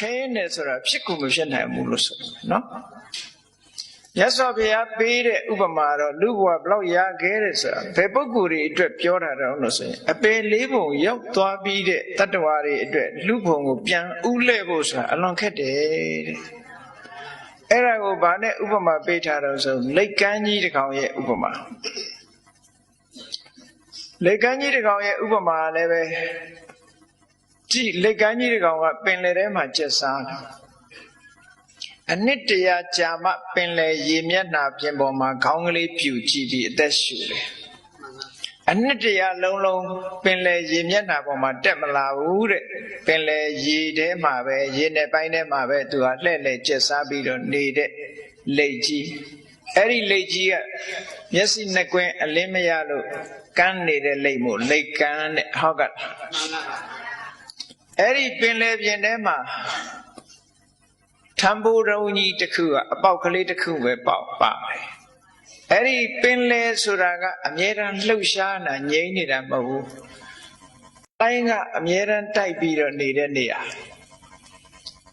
ခင်းတယ်ဆိုတာဖြစ်ကိုမဖြစ်နိုင်ဘူးလို့ဆိုတယ်နော်မြတ်စွာဘုရားပေးတဲ့ဥပမာတော့လူဘဝဘလောက်ရခဲ့တယ်ဆိုတာဘယ်ပုဂ္ဂိုလ်တွေအတွက်ပြောတာတော့လို့ဆိုရင်အပယ်လေးပုံရောက်သွားပြီးတဲ့တတ္တဝါတွေအတွက်လူဘုံကိုပြန်ဥလဲဖို့ဆိုတာအလွန်ခက်တယ်တဲ့အဲ့ဒါကိုဗာနဲ့ဥပမာပေးထားတော့ဆိုလက်ကမ်းကြီးတစ်ကောင်ရဲ့ဥပမာလက်ကမ်းကြီးတစ်ကောင်ရဲ့ဥပမာလည်းပဲ ကြည့်လက်ကမ်းကြီးတစ်ကောင်ကပင်လယ်ထဲမှာကျက်စားတယ်အနှစ်တရာကြာမှပင်လယ်ရေမျက်နှာပြင်ပေါ်မှာခေါင်းကလေးပြူကြည့်ပြီးအသက်ရှူတယ်အနှစ်တရာလုံးလုံးပင်လယ်ရေမျက်နှာပေါ်မှာတက်မလာဘူးတဲ့ပင်လယ်ရေထဲမှာပဲရေနဲ့ပိုင်းထဲမှာပဲသူကလှဲ့လှဲ့ကျက်စားပြီးတော့နေတဲ့လိတ်ကြီးအဲ့ဒီလိတ်ကြီးကမျက်စိနှစ်ကွင်းအလင်းမရလို့ကန်းနေတဲ့လိတ်မို့လိတ်ကန်းတဲ့ဟုတ်ကဲ့ အဲ့ဒီပင်လယ်ပြင်ထဲမှာထံဘူရုံကြီးတစ်ခုကအပေါက်ကလေးတစ်ခုပဲပေါက်ပါတယ်အဲ့ဒီပင်လယ်ဆိုတာကအမြဲတမ်းလှုပ်ရှားနေတာငြိမ့်နေတာမဟုတ်ဘူးတိုင်းကအမြဲတမ်းတိုက်ပြီးတော့နေတဲ့နေရာ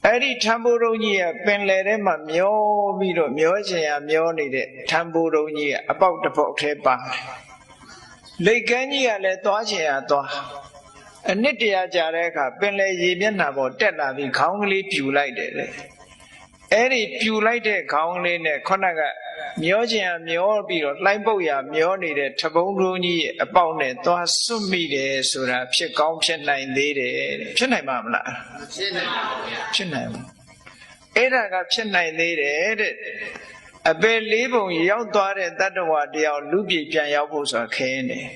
အဲ့ဒီထံဘူရုံကြီးကပင်လယ်ထဲမှာမျောပြီးတော့မျောချင်ရမျောနေတဲ့ထံဘူရုံကြီးကအပေါက်တစ်ပေါက်ထဲပါတယ်လိတ်ကန်းကြီးကလည်းသွားချင်ရသွား အနှစ်တရာကြာတဲ့အခါပင်လယ်ရေမျက်နှာပေါ်တက်လာပြီးခေါင်းကလေးပြူလိုက်တယ်တဲ့အဲ့ဒီပြူလိုက်တဲ့ခေါင်းလေးနဲ့ခုနကမျောချင်ရမျောပြီးတော့လှိုင်းပုတ်ရမျောနေတဲ့ထပုံးတွင်းကြီးရဲ့အပေါက်နဲ့သွားစွတ်မိတယ်ဆိုတာဖြစ်ကောင်းဖြစ်နိုင်သေးတယ်တဲ့ဖြစ်နိုင်မှာမလားဖြစ်နိုင်ပါဗျာဖြစ်နိုင်ဘူးအဲ့ဒါကဖြစ်နိုင်သေးတယ်တဲ့အပေလေးပုံရောက်သွားတဲ့တတ္တဝါတယောက်လူပြည်ပြန်ရောက်ဖို့ဆိုတာခင်းတယ်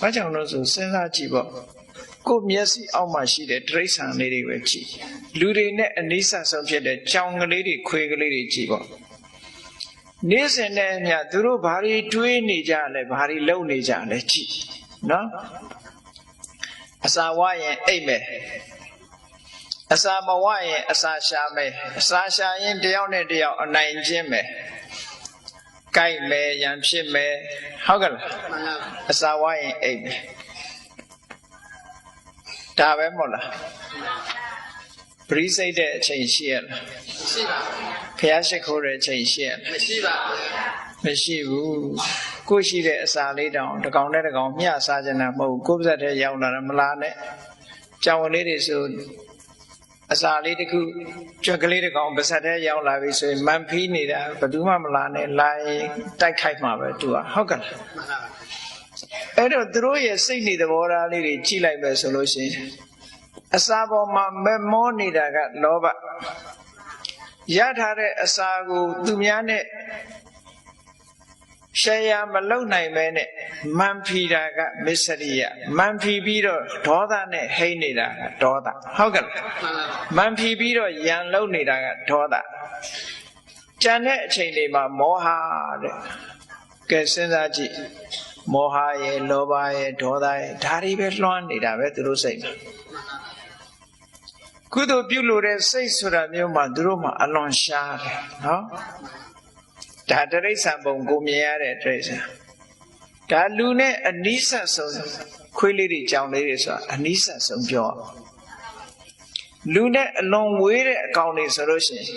ဘာကြောင့်လို့ဆိုစဉ်းစားကြည့်ပေါ့ကိုယ်မျက်စိအောက်မှာရှိတဲ့တိရစ္ဆာန်လေးတွေပဲကြည့်လူတွေနဲ့အနိစ္စဆုံးဖြစ်တဲ့ကြောင်ကလေးတွေခွေကလေးတွေကြည့်ပေါ့နေ့စဉ်နဲ့အမျှသူတို့ဘာတွေတွေးနေကြလဲဘာတွေလုပ်နေကြလဲကြည့်နော်အစာဝရင်အိတ်မယ်အစာမဝရင်အစာရှာမယ်အစာရှာရင်တယောက်နဲ့တယောက်အနိုင်ချင်းမယ် ကြိုက်မယ်ရန်ဖြစ်မယ်ဟုတ်ကဲ့လားမှန်ပါဗျာအစာဝရင်အိတ်မယ်ဒါပဲမဟုတ်လားပရိစိတ်တဲ့အချိန်ရှိရလားရှိပါဖះရှိခိုးတဲ့အချိန်ရှိရလားမရှိပါဗျာမရှိဘူးကိုရှိတဲ့အစာလေးတောင်တစ်ကောင်နဲ့တစ်ကောင်မျှစားကြတာမဟုတ်ဘူးကိုယ်ပါဇက်ထဲရောက်လာတာမလားနဲ့ကြောင်လေးတွေဆို အစာလေးတစ်ခုကြွက်ကလေးတစ်ကောင်ပါဇက်ထဲရောက်လာပြီဆိုရင်မန်ဖီးနေတာဘယ်သူမှမလာနဲ့လာရင်တိုက်ခိုက်မှာပဲသူကဟုတ်ကဲ့လားမှန်ပါဗျာအဲ့တော့သူတို့ရဲ့စိတ်နေသဘောထားလေးတွေကြည့်လိုက်မယ်ဆိုလို့ရှိရင်အစာပေါ်မှာမမောနေတာကလောဘရထားတဲ့အစာကိုသူများနဲ့ ရှယ်ယာမလုံနိုင်ပဲနဲ့မန်ဖီတာကမစ္စရိယမန်ဖီပြီးတော့ဒေါသနဲ့ဟိမ့်နေတာကဒေါသဟုတ်ကဲ့လားမှန်ပါဗျာမန်ဖီပြီးတော့ယံလုံနေတာကဒေါသကြံတဲ့အချိန်တွေမှာမောဟတဲ့ကဲစဉ်းစားကြည့်မောဟရဲ့လောဘရဲ့ဒေါသရဲ့ဒါတွေပဲလွှမ်းနေတာပဲသူတို့စိတ်မှာကုသိုလ်ပြုလို့တဲ့စိတ်ဆိုတာမျိုးမှာသူတို့မှာအလွန်ရှားတယ်နော် ဒါတရိษံပုံကိုမြင်ရတဲ့တရိษံဒါလူနဲ့အနိစ္စဆုံးခွေးလေးတွေကြောင်လေးတွေဆိုတာအနိစ္စဆုံးပြောအောင် လူနဲ့အလွန်ဝေးတဲ့အကောင်တွေဆိုလို့ရှိရင်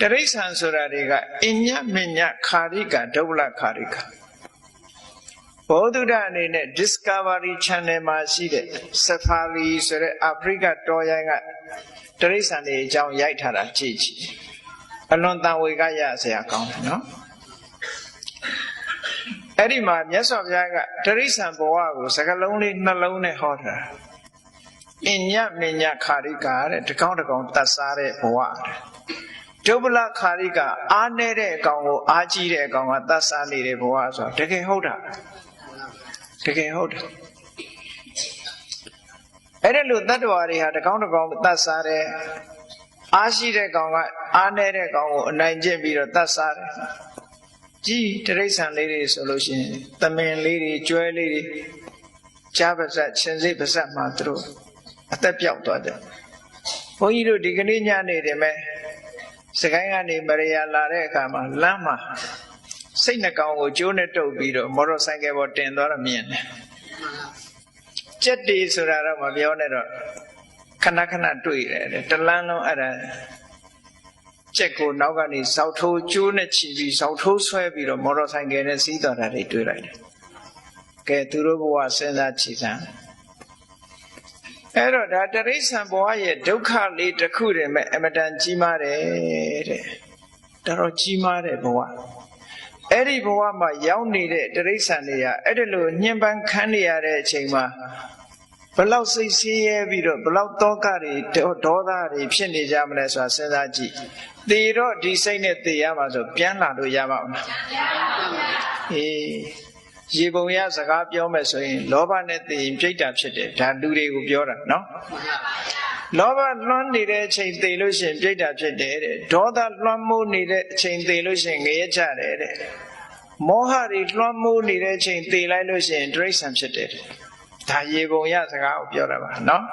တရိษံဆိုတာတွေကအညမညခာရိကဒုဗ္ဗလခာရိကဘောဓုဒအနေနဲ့ Discovery Channel မှာရှိတဲ့ Safari ဆိုတဲ့အာဖရိကတောရိုင်းကတရိษံတွေအကြောင်းရိုက်ထားတာကြည့်ကြည့် အလွန်တန်ဝေကရစရာကောင်းတယ်နော်အဲ့ဒီမှာမြတ်စွာဘုရားကတရိษံဘဝကိုစကလုံးလေးနှလုံးနဲ့ဟောထားတာအညမညခာရိကာတဲ့တကောင်းတကောင်တတ်စားတဲ့ဘဝတဲ့ဒုဗ္ဗလခာရိကာအားနေတဲ့အကောင်ကိုအားကြီးတဲ့အကောင်ကတတ်စားနေတဲ့ဘဝဆိုတော့တကယ်ဟုတ်တာတကယ်ဟုတ်တယ်အဲ့ဒါလို့တတ္တဝါတွေဟာတကောင်းတကောင်တတ်စားတဲ့ အားရှိတဲ့ကောင်ကအားနေတဲ့ကောင်ကိုအနိုင်ကျင့်ပြီးတော့တတ်စားတယ်ကြီးတရိษံလေးတွေဆိုလို့ရှိရင်သမင်လေးတွေကျွဲလေးတွေကြားပါစက်ရှင်စိတ်ပါစက်မှာသူတို့အသက်ပြောက်သွားတယ်ဘုန်းကြီးတို့ဒီကနေ့ညနေတယ်မဲ့စကိုင်းကနေမရယာလာတဲ့အခါမှာလမ်းမှာစိတ်နှကောင်ကိုကျိုးနဲ့တုပ်ပြီးတော့မော်တော်ဆိုင်ကယ်ပေါ်တင်သွားတော့မြင်တယ်ကြက်တီဆိုတာတော့မပြောနဲ့တော့ခ ဏခဏတွေ့တယ်တဲ့တလန်းလုံးအဲ့ဒါကြက်ကိုနောက်ကနေစောက်ထိုးကျိုးနဲ့ချီပြီးစောက်ထိုးဆွဲပြီးတော့မော်တော်ဆိုင်ကယ်နဲ့စီးတော်တာတွေတွေ့လိုက်တယ်ကဲသူတို့ဘဝစဉ်းစားချီစမ်းအဲ့တော့ဒါတရိษံဘဝရဲ့ဒုက္ခလေးတစ်ခုတည်းမဲ့အမတန်ကြီးမားတယ်တဲ့တော်တော်ကြီးမားတဲ့ဘဝအဲ့ဒီဘဝမှာရောက်နေတဲ့တရိษံတွေကအဲ့ဒီလိုညှဉ်းပန်းခံနေရတဲ့အချိန်မှာ ဘလောက်စိတ်ဆင်းရဲပြီးတော့ဘလောက်တောကတွေဒေါသတွေဖြစ်နေကြမလဲဆိုတာစဉ်းစားကြည့်သေတော့ဒီစိတ်နဲ့သေရမှာဆိုပြန်လာလို့ရပါ့မလားအေးရေပုံရစကားပြောမယ်ဆိုရင်လောဘနဲ့သိရင်ပြိတ္တာဖြစ်တယ်ဒါလူတွေကိုပြောတာနော်လောဘလွှမ်းနေတဲ့အချိန်သိလို့ရှိရင်ပြိတ္တာဖြစ်တယ်တဲ့ဒေါသလွှမ်းမိုးနေတဲ့အချိန်သိလို့ရှိရင်ငရဲချတယ်တဲ့မောဟတွေလွှမ်းမိုးနေတဲ့အချိန်သိလိုက်လို့ရှိရင်တိရစ္ဆာန်ဖြစ်တယ် ဒါရေပုံရစကားကိုပြောတာပါနော်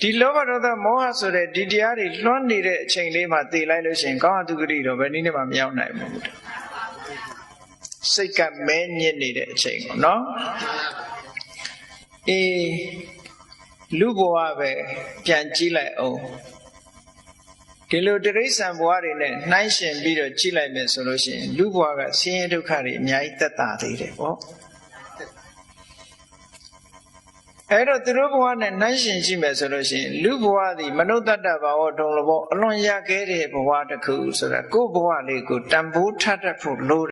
ဒီလောဘဒေါသမောဟဆိုတဲ့ဒီတရားတွေလွှမ်းနေတဲ့အချိန်လေးမှာသိလိုက်လို့ရှိရင်ကောင်းအတုဂတိတော့ဘယ်နည်းနဲ့မှမရောက်နိုင်ဘူးစိတ်ကမဲညစ်နေတဲ့အချိန်ပေါ့နော်အေးလူဘဝပဲပြန်ကြည့်လိုက်အောင်ဒီလိုတရိษံဘဝတွေနဲ့နှိုင်းရှင်ပြီးတော့ကြည့်လိုက်မယ်ဆိုလို့ရှိရင်လူဘဝကဆင်းရဲဒုက္ခတွေအများကြီးသက်သာသေးတယ်ပေါ့ အဲ့တော့သူတို့ဘဝနဲ့နှိုင်းရှင်ကြည့်မယ်ဆိုလို့ရှိရင်လူဘဝသည်မနုဿတ္တဘာဝတုံလဘောအလွန်ရခဲ့တဲ့ဘဝတစ်ခုဆိုတာကိုယ့်ဘဝလေးကိုတန်ဖိုးထပ်တတ်ဖို့လို